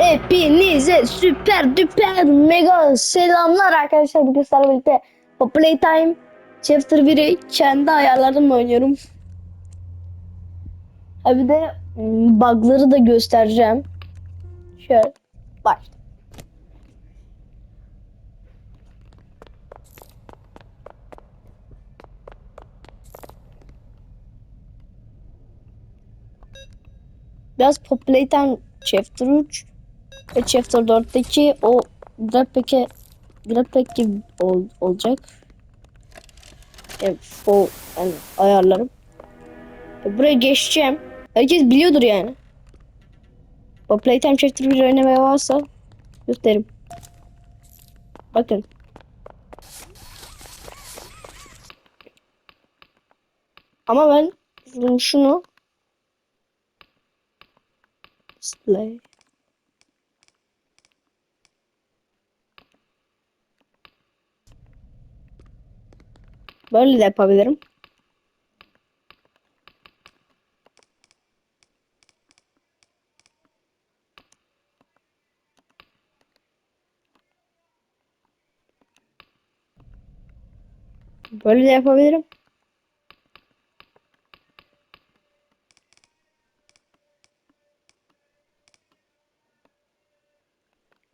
Hepinize süper düper mega selamlar arkadaşlar. Bugün sizlerle birlikte Playtime Chapter 1'i kendi ayarlarımla oynuyorum. Ha bir de mm, bug'ları da göstereceğim. Şöyle bak. Biraz Pop Playtime Chapter 3 ve Chapter 4'teki o Grappack'e Grappack gibi ol, olacak. Evet, o yani ayarlarım. E, Buraya geçeceğim. Herkes biliyordur yani. O Playtime Chapter 1 oynamaya varsa gösteririm. Bakın. Ama ben şunu display Böyle de yapabilirim. Böyle de yapabilirim.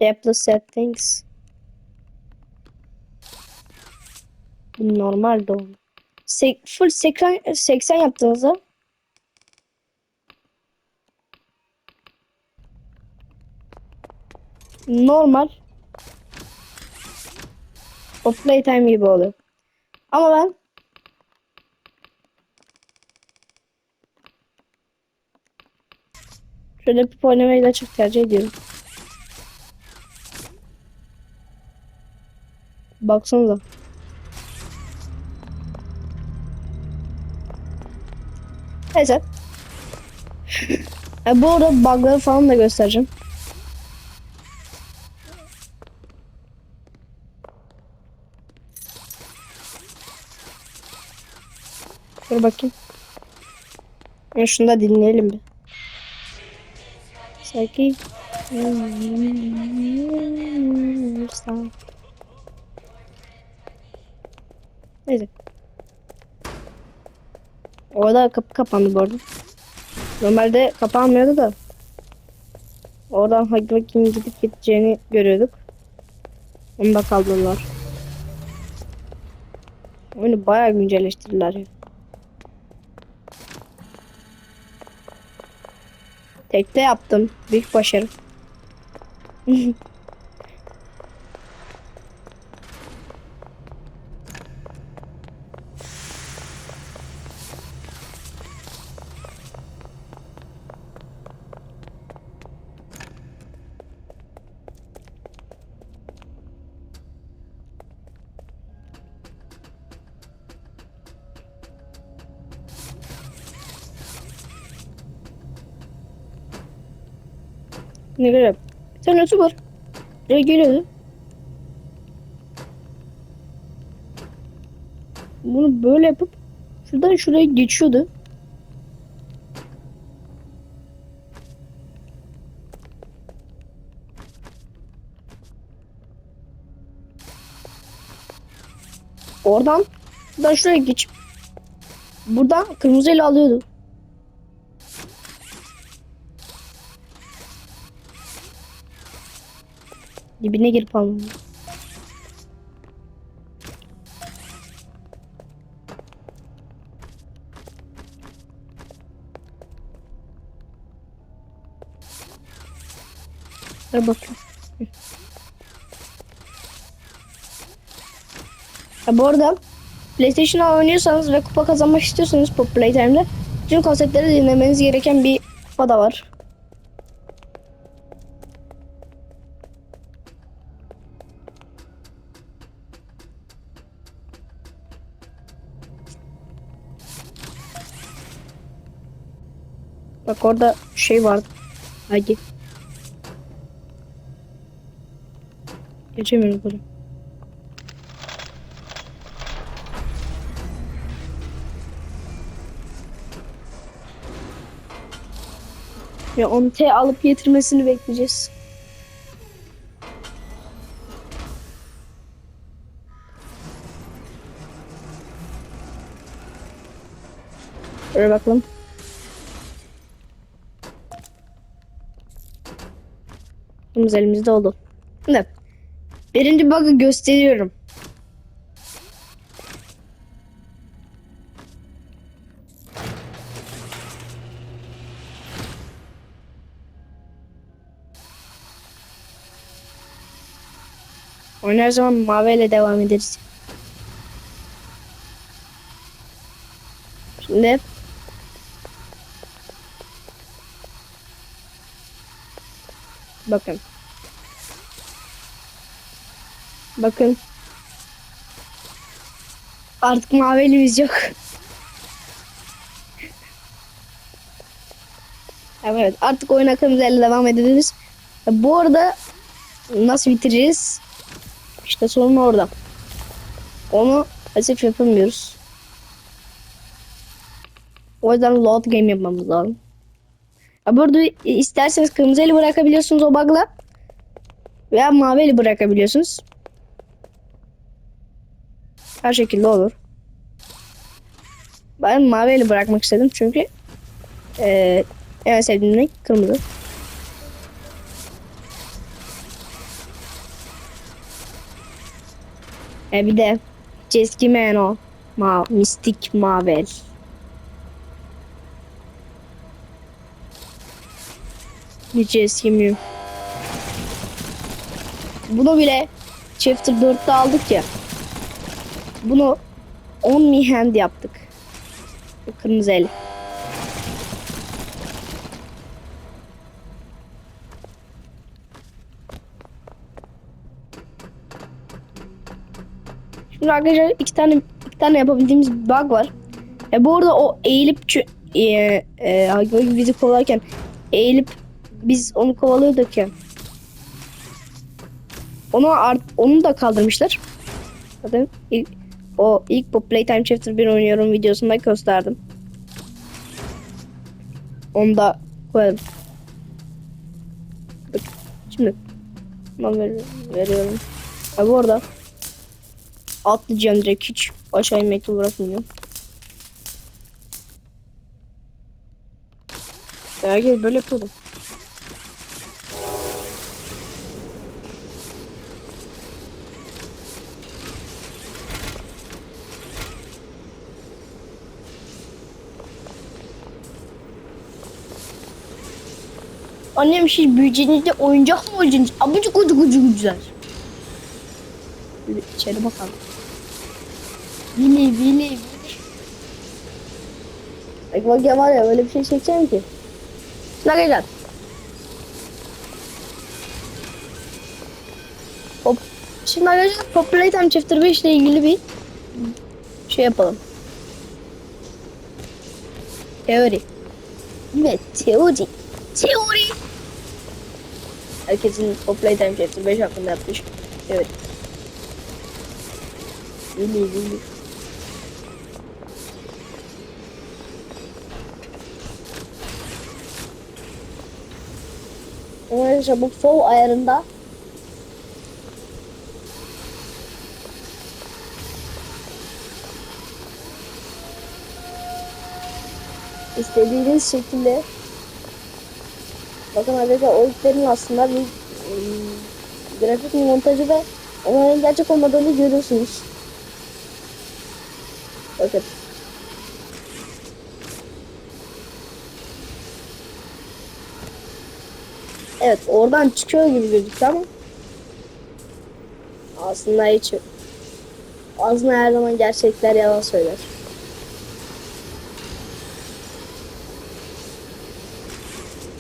Tap the Normal doğum. Se full 80, 80 yaptığınızda normal o playtime gibi oluyor. Ama ben şöyle bir oynamayı da çok tercih ediyorum. Baksanıza. Neyse. e, bu arada bug'ları falan da göstereceğim. Dur bakayım. Ya şunu da dinleyelim bir. Sakin. Neyse. Orada kapı kapandı bu arada. Normalde kapanmıyordu da. Oradan Hakim gidip gideceğini görüyorduk. Onu da kaldırdılar. Oyunu bayağı güncelleştirdiler ya. Tekte yaptım. Büyük başarı. Ne göre? Sen YouTuber. Buraya geliyordu. Bunu böyle yapıp şuradan şuraya geçiyordu. Oradan buradan şuraya geçip buradan kırmızıyla alıyordu. Dibine girip almam. Dur bakayım. Ya bu arada PlayStation oynuyorsanız ve kupa kazanmak istiyorsanız Pop Playtime'de tüm konseptleri dinlemeniz gereken bir kupa da var. Bak orada şey vardı. Hadi. Geçemiyoruz buraya. Ya onu T alıp getirmesini bekleyeceğiz. Öyle bakalım. Kırmızı elimizde oldu. Şimdi birinci bug'ı gösteriyorum. Oyun her zaman maviyle devam ederiz. Şimdi bakın. Bakın. Artık mavi elimiz yok. evet artık oyuna kırmızı elle devam edebiliriz. Bu arada nasıl bitireceğiz? İşte sorun orada. Onu maalesef yapamıyoruz. O yüzden load game yapmamız lazım. Burada isterseniz kırmızı eli bırakabiliyorsunuz o bug'la. Veya mavi eli bırakabiliyorsunuz. Her şekilde olur. Ben mavi eli bırakmak istedim çünkü eee en sevdiğim renk kırmızı. E bir de Ceski Meno. Ma Mistik Mavel. Hiç eskimiyor. Bunu bile Chapter 4'te aldık ya. Bunu 10 mi hand yaptık. Kırmızı el. Şimdi arkadaşlar iki tane iki tane yapabildiğimiz bug var. E bu arada o eğilip e, e, bizi kovalarken eğilip biz onu kovalıyorduk ya. Onu art, onu da kaldırmışlar. Zaten ilk, o ilk bu Playtime Chapter 1 oynuyorum videosunda gösterdim. Onu da koyalım. Bak, Şimdi ben ver, veriyorum. Ha bu arada atlayacağım direkt hiç aşağı inmekle uğraşmayacağım. Herkes böyle yapıyordum. Annem şey büyüyeceğinizde oyuncak mı olacaksınız? Abucuk ucuk ucuk. Bir içeri bakalım. Vili vili vili. Ya var ya öyle bir şey çekeceğim ki. Ne güzel. Hop. Şimdi arkadaşlar Popular Time Chapter 5 ile ilgili bir şey yapalım. Teori. Evet. Teori. Herkesin Popular Time Chapter 5 hakkında yapmış. Evet. Vili vili. Arkadaşlar bu fall ayarında istediğiniz şekilde bakın arkadaşlar o iplerin aslında bir ım, grafik montajı ve onların gerçek olmadığını görüyorsunuz. Bakın. Evet oradan çıkıyor gibi gözüktü ama aslında hiç. Aslında her zaman gerçekler yalan söyler.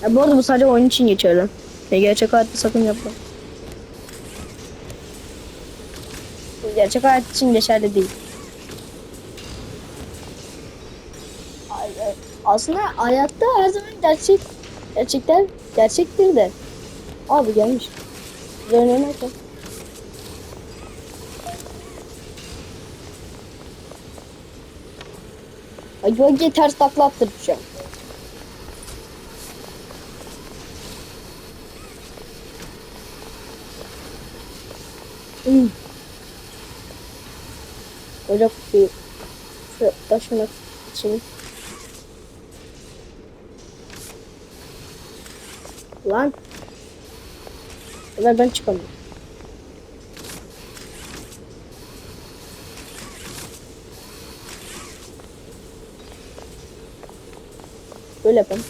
Ya bu arada bu sadece oyun için geçerli. Ya gerçek hayatta sakın yapma. Bu gerçek hayat için geçerli değil. Aslında hayatta her zaman gerçek gerçekler gerçektir de. Abi gelmiş. Ne yapalım? Ay Yogi ters takla attırdı Hmm. Bir şu taşımak için. Lan. Ömer ben çıkamıyorum. Böyle yapalım.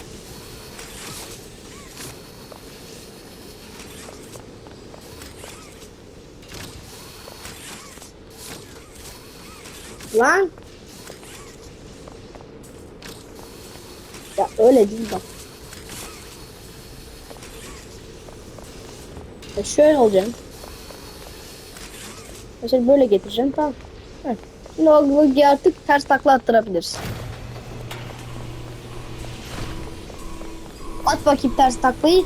Lan. Ya öyle değil bak. Ya şöyle olacağım. Mesela böyle getireceğim tamam. Heh. Şimdi o artık ters takla attırabiliriz. At bakayım ters taklayı.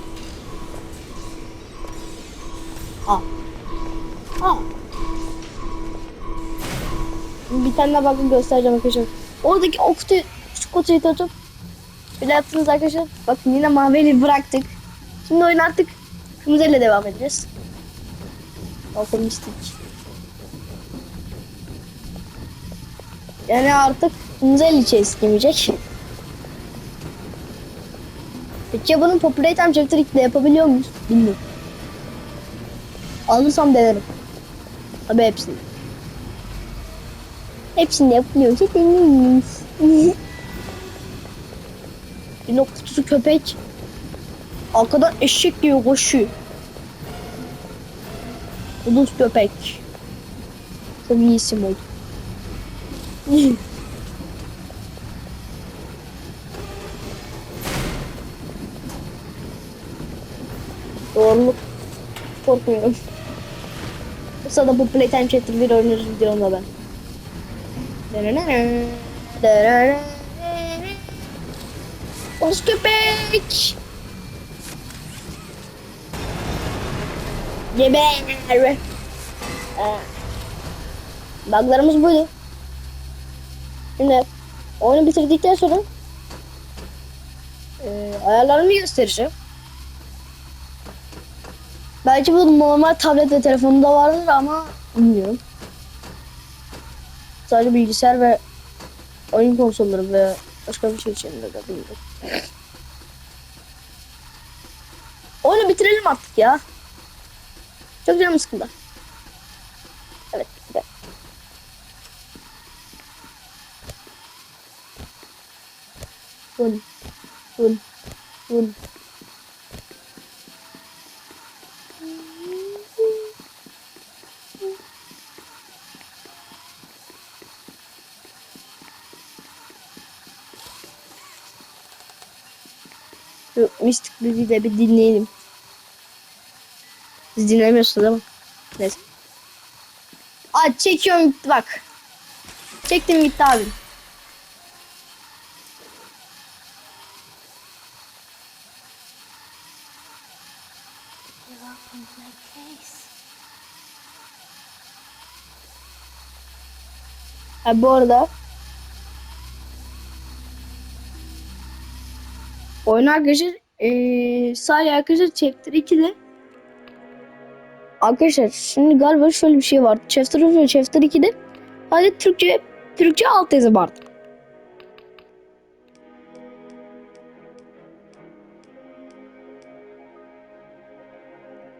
Al. Al. Bir tane daha bakın göstereceğim arkadaşlar. Oradaki o kutuyu, şu kutuyu tutup bile attınız arkadaşlar. Bakın yine mavili bıraktık. Şimdi oyun artık kırmızı ile devam edeceğiz. Bakın mistik. Yani artık kırmızı el içe istemeyecek. Peki bunun Populate Time Chapter 2'de yapabiliyor muyuz? Bilmiyorum. Alırsam denerim. Tabii hepsini. Hepsini yapılıyorsa deneyimiz. Bir kutusu köpek. Arkadan eşek gibi koşuyor. Kuduz köpek. Çok iyi isim oldu. Doğruluk. Korkmuyorum. Sırada bu Playtime Chapter 1 oynarız videomda ben. Kuduz köpek. Geber. Ee, Buglarımız buydu. Şimdi oyunu bitirdikten sonra e, ayarlarımı göstereceğim. Belki bu normal tablet ve telefonda vardır ama bilmiyorum. Sadece bilgisayar ve oyun konsolları ve başka bir şey için de bilmiyorum. Oyunu bitirelim artık ya. Çok canım sıkıldı. Evet. evet. Vun. Vun. Vun. Mystic Baby'yi de bir dinleyelim. Siz dinlemiyorsunuz ama. Neyse. Aa çekiyorum gitti bak. Çektim gitti abi. Ha bu arada oyun arkadaşlar eee sadece arkadaşlar Chapter 2'de Arkadaşlar şimdi galiba şöyle bir şey vardı. Chapter 1 ve Chapter 2'de sadece Türkçe Türkçe alt yazı vardı.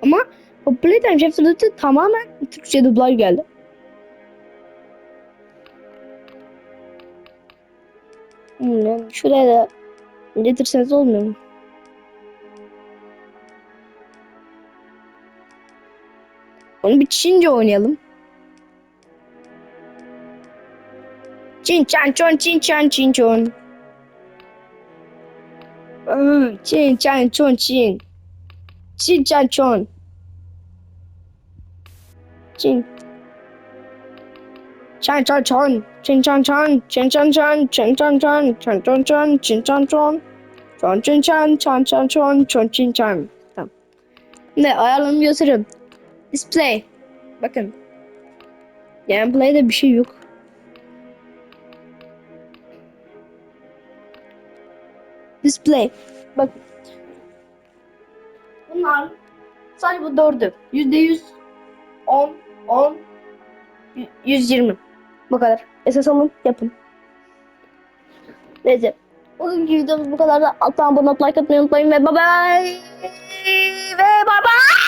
Ama o Playtime Chapter 4'te tamamen Türkçe dublaj geldi. Hmm, şuraya da getirseniz olmuyor mu? Onu bir Çince oynayalım. Çin çan çon çin çan çin çon. Çin çan çon çin. Çin çan çon. Çin. Çan çan çon. Çin çan çan. Çin çan çan. Çin çan çan. Çan çan çan. Çin çan çon. Çon çin çan. Çan çan çon. Çon çin çan. Tamam. Ne ayarlarımı gösteriyorum. Display. Bakın. Gameplay'de bir şey yok. Display. Bak. Bunlar sadece bu dördü. Yüzde yüz. On. On. Yüz yirmi. Bu kadar. Esas alın yapın. Neyse. Bugünkü videomuz bu kadar da alttan abone olup like atmayı unutmayın ve bye bye. Ve bye bye.